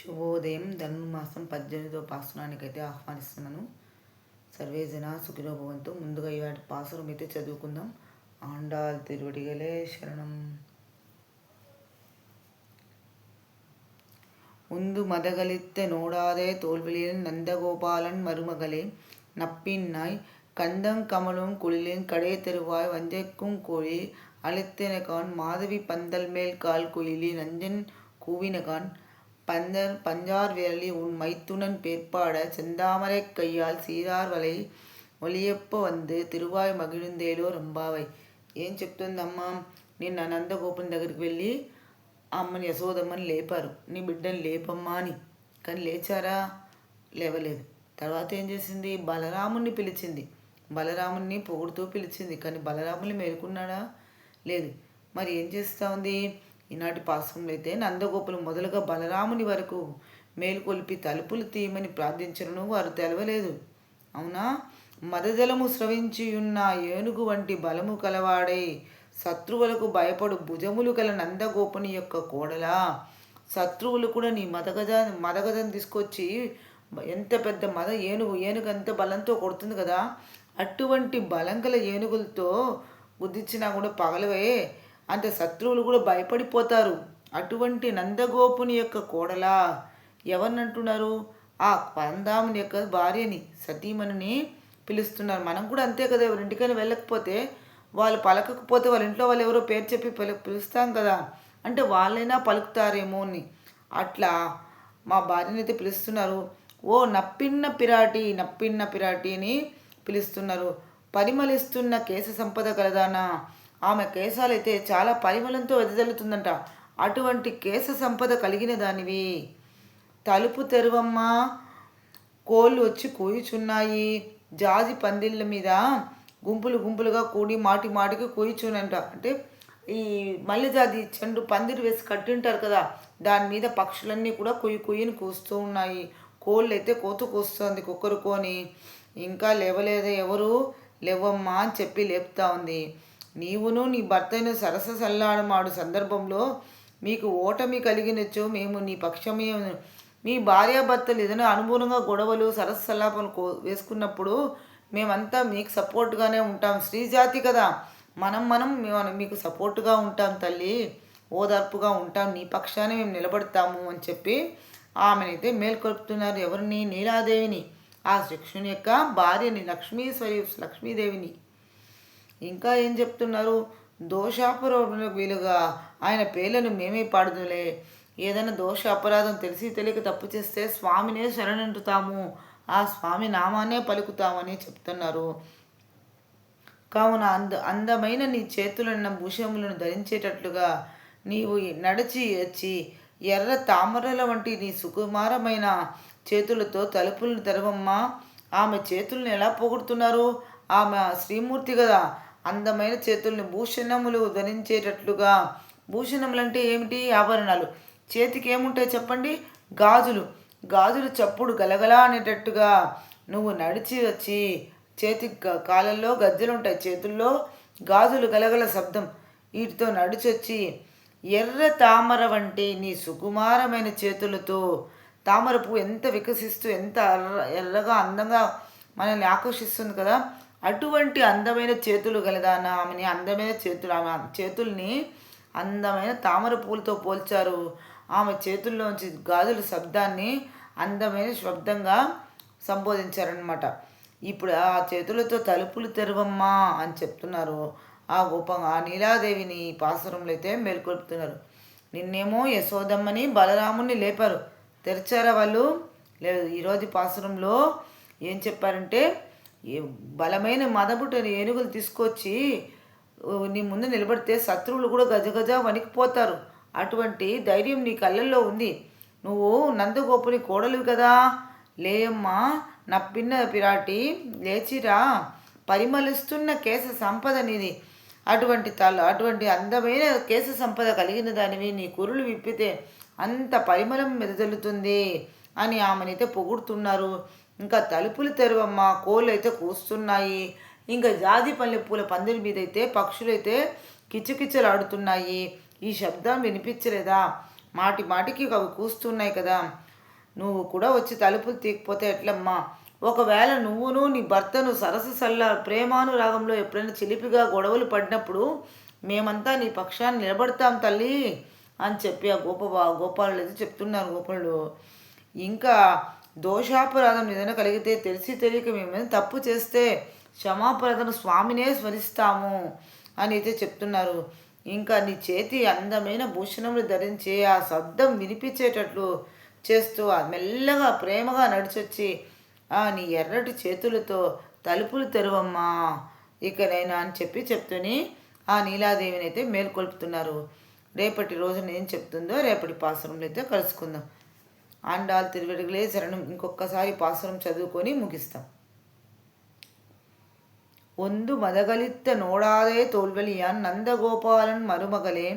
శుభోదయం ధనుర్మాసం పద్దెనిమిదో పాసురానికి అయితే ఆహ్వానిస్తున్నాను సర్వే జన సుఖినో భవంతు ముందుగా ఇవాటి పాసురం అయితే చదువుకుందాం ఆండాల్ తిరువడిగలే శరణం உந்து மதகளித்த நோடாதே தோல்விலில் நந்தகோபாலன் மருமகளே நப்பின்னாய் கந்தங் கமலும் குளிலின் கடை தெருவாய் வஞ்சைக்கும் கோழி அழைத்தனகான் மாதவி பந்தல் மேல் கால் குயிலி நஞ்சன் கூவினகான் பந்தர் பஞ்சார் விரலி உன் மைத்துனன் பேர்ப்பாட செந்தாமரை கையால் సీరార్ వలై ఒలియప్ప వందు తిరువాయి మగిడిందేలో రంబావై ఏం చెప్తుందమ్మా నిన్న నందగోపుని దగ్గరికి వెళ్ళి అమ్మని యశోదమ్మని లేపారు నీ బిడ్డని లేపమ్మా అని కానీ లేచారా లేవలేదు తర్వాత ఏం చేసింది బలరాముని పిలిచింది బలరాముని పొగుడుతూ పిలిచింది కానీ బలరాముని మేలుకున్నాడా లేదు మరి ఏం చేస్తూ ఉంది ఈనాటి పాశ్రంలో అయితే నందగోపులు మొదలుగా బలరాముని వరకు మేలుకొల్పి తలుపులు తీయమని ప్రార్థించను వారు తెలవలేదు. అవునా? మదజలము స్రవించి ఉన్న ఏనుగు వంటి బలము కలవాడై శత్రువులకు భయపడు భుజములు గల నందగోపుని యొక్క కోడలా శత్రువులు కూడా నీ మదగజ మదగజను తీసుకొచ్చి ఎంత పెద్ద మద ఏనుగు ఏనుగు ఎంత బలంతో కొడుతుంది కదా? అటువంటి బలం గల ఏనుగులతో బుద్ధిచ్చినా కూడా పగలవే. అంటే శత్రువులు కూడా భయపడిపోతారు. అటువంటి నందగోపుని యొక్క కోడలా ఎవరినంటున్నారు? ఆ పందాముని యొక్క భార్యని సతీమణిని పిలుస్తున్నారు. మనం కూడా అంతే కదా ఎవరింటికైనా వెళ్ళకపోతే వాళ్ళు పలకకపోతే వాళ్ళ ఇంట్లో వాళ్ళు ఎవరో పేరు చెప్పి పిలు పిలుస్తాం కదా. అంటే వాళ్ళైనా పలుకుతారేమో అని. అట్లా మా భార్యని అయితే పిలుస్తున్నారు. ఓ నప్పిన్న పిరాటి నప్పిన్న పిరాటి అని పిలుస్తున్నారు. పరిమళిస్తున్న కేశ సంపద కలదానా? ఆమె కేశాలైతే చాలా పరిమళంతో వెదజల్లుతుందంట. అటువంటి కేశ సంపద కలిగిన దానివి. తలుపు తెరువమ్మా. కోళ్ళు వచ్చి కూయుచున్నాయి. జాజి పందిళ్ళ మీద గుంపులు గుంపులుగా కూడి మాటి మాటికి కూయిచునంట అంటే ఈ మల్లెజాది చెండు పందిరి వేసి కట్టింటారు కదా దాని మీద పక్షులన్నీ కూడా కుయ్యి కుయ్యిని కూస్తూ ఉన్నాయి. కోళ్ళు అయితే కోతు కూస్తుంది కుక్కరుకొని. ఇంకా లేవలేదు ఎవరు? లేవమ్మా అని చెప్పి లేపుతా ఉంది. నీవును నీ భర్తైన సరస సల్లాడమాడు సందర్భంలో మీకు ఓటమి కలిగినచో మేము నీ పక్షమే మీ భార్యాభర్తలు ఏదైనా అనుగుణంగా గొడవలు సరస్సు సల్లాపలు కో వేసుకున్నప్పుడు మేమంతా మీకు సపోర్ట్గానే ఉంటాం. స్త్రీజాతి కదా. మనం మనం మేము మీకు సపోర్ట్గా ఉంటాం తల్లి. ఓదార్పుగా ఉంటాం. నీ పక్షాన్ని మేము నిలబడతాము అని చెప్పి ఆమెనైతే మేల్కొల్పుతున్నారు ఎవరిని? నీలాదేవిని. ఆ శిక్షుని యొక్క భార్యని లక్ష్మీశ్వరి లక్ష్మీదేవిని. ఇంకా ఏం చెప్తున్నారు? దోషాపరోధులకు వీలుగా ఆయన పేర్లను మేమే పాడుదులే. ఏదైనా దోష అపరాధం తెలిసి తెలియక తప్పు చేస్తే స్వామినే శరణంటుతాము ఆ స్వామి నామాన్నే పలుకుతామని చెప్తున్నారు. కావున అంద అందమైన నీ చేతులన్న భూషములను ధరించేటట్లుగా నీవు నడిచి వచ్చి ఎర్ర తామరల వంటి నీ సుకుమారమైన చేతులతో తలుపులను తెరవమ్మా. ఆమె చేతులను ఎలా పొగుడుతున్నారు? ఆమె శ్రీమూర్తి కదా. అందమైన చేతుల్ని భూషణములు ధరించేటట్లుగా. భూషణములు అంటే ఏమిటి? ఆభరణాలు. చేతికి ఏముంటాయి చెప్పండి? గాజులు. గాజులు చప్పుడు గలగలా అనేటట్టుగా. నువ్వు నడిచి వచ్చి చేతి కాళ్ళల్లో గజ్జలు ఉంటాయి చేతుల్లో గాజులు గలగల శబ్దం. వీటితో నడిచొచ్చి ఎర్ర తామర వంటి నీ సుకుమారమైన చేతులతో తామర పువ్వు ఎంత వికసిస్తూ ఎంత ఎర్ర ఎర్రగా అందంగా మనల్ని ఆకర్షిస్తుంది కదా? అటువంటి అందమైన చేతులు గలదాన ఆమెని? అందమైన చేతులు ఆమె చేతుల్ని అందమైన తామర పూలతో పోల్చారు. ఆమె చేతుల్లోంచి గాజుల శబ్దాన్ని అందమైన శబ్దంగా సంబోధించారనమాట ఇప్పుడు ఆ చేతులతో తలుపులు తెరవమ్మా అని చెప్తున్నారు. ఆ గోపంగా ఆ నీలాదేవిని పాసురంలో అయితే మేల్కొల్పుతున్నారు. నిన్నేమో యశోదమ్మని బలరాముని లేపారు. తెరిచారా వాళ్ళు? లేదు ఈరోజు పాసురంలో ఏం చెప్పారంటే ఏ బలమైన మదబుట్టని ఏనుగులు తీసుకొచ్చి నీ ముందు నిలబడితే శత్రువులు కూడా గజగజ వణికిపోతారు. అటువంటి ధైర్యం నీ కళ్ళల్లో ఉంది. నువ్వు నందగోపుని కోడలు కదా. లేయమ్మా నా పిన్న పిరాటి లేచిరా. పరిమళిస్తున్న కేశ సంపద నీది. అటువంటి తల అటువంటి అందమైన కేశ సంపద కలిగిన దానివి నీ కురులు విప్పితే అంత పరిమళం మెదజల్లుతుంది అని ఆమెనైతే పొగుడుతున్నారు. ఇంకా తలుపులు తెరవమ్మ కోళ్ళు అయితే కూస్తున్నాయి. ఇంకా జాజిపల్లి పూల పందిరి మీద అయితే పక్షులైతే కిచకిచలాడుతున్నాయి. ఈ శబ్దం వినిపించలేదా? మాటి మాటికి అవి కూస్తున్నాయి కదా. నువ్వు కూడా వచ్చి తలుపులు తీయకపోతే ఎట్లమ్మా? ఒకవేళ నువ్వును నీ భర్తను సరస సల్ల ప్రేమానురాగంలో ఎప్పుడైనా చిలిపిగా గొడవలు పడినప్పుడు మేమంతా నీ పక్షాన్ని నిలబడతాం తల్లి అని చెప్పి ఆ గోప గోపాలు అయితే చెప్తున్నారు గోపాలుడు. ఇంకా దోషాపరాధం ఏదైనా కలిగితే తెలిసి తెలియక మేము తప్పు చేస్తే క్షమాపరాధను స్వామినే స్మరిస్తాము అని అయితే చెప్తున్నారు. ఇంకా నీ చేతి అందమైన భూషణములు ధరించి ఆ శబ్దం వినిపించేటట్లు చేస్తూ ఆ మెల్లగా ప్రేమగా నడిచొచ్చి ఆ నీ ఎర్రటి చేతులతో తలుపులు తెరవమ్మా ఇకనైనా అని చెప్పి చెప్తూనే ఆ నీలాదేవిని అయితే మేల్కొల్పుతున్నారు. రేపటి రోజున ఏం చెప్తుందో రేపటి పాసురంలో అయితే కలుసుకుందాం. ఆండాల్ తిరువెడుగులే శరణం ఇంకొకసారి పాసురం చదువుకొని ముగిస్తాం ಒಂದು ಮದಗಲಿತ್ತ ನೋಡಾದೇ ತೋಲ್ವಲಿಯಾನ್ நந்தகோபாலன் மருமகளே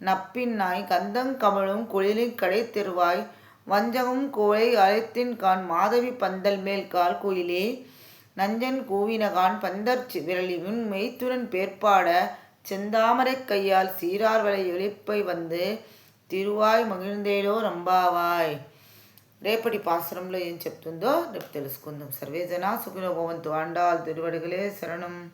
நப்பின்னாய் கந்தங் கமழும் குளிலின் கடைத்தெருவாய் வஞ்சகம் கோழை அழைத்தின் கான் மாதவி பந்தல் மேல் கால் கோயிலே நஞ்சன் கூவினகான் பந்தர் விரலியும் மெய்த்துடன் பேர்பாட செந்தாமரை கையால் சீரார் வலை வெளிப்பை வந்து திருவாய் மகிழ்ந்தேடோ ரம்பாவாய். రేపటి పాశ్రంలో ఏం చెప్తుందో రేపు తెలుసుకుందాం. సర్వేజన సుఖినోభవంతు అండాలు తిరువడుగులే శరణం.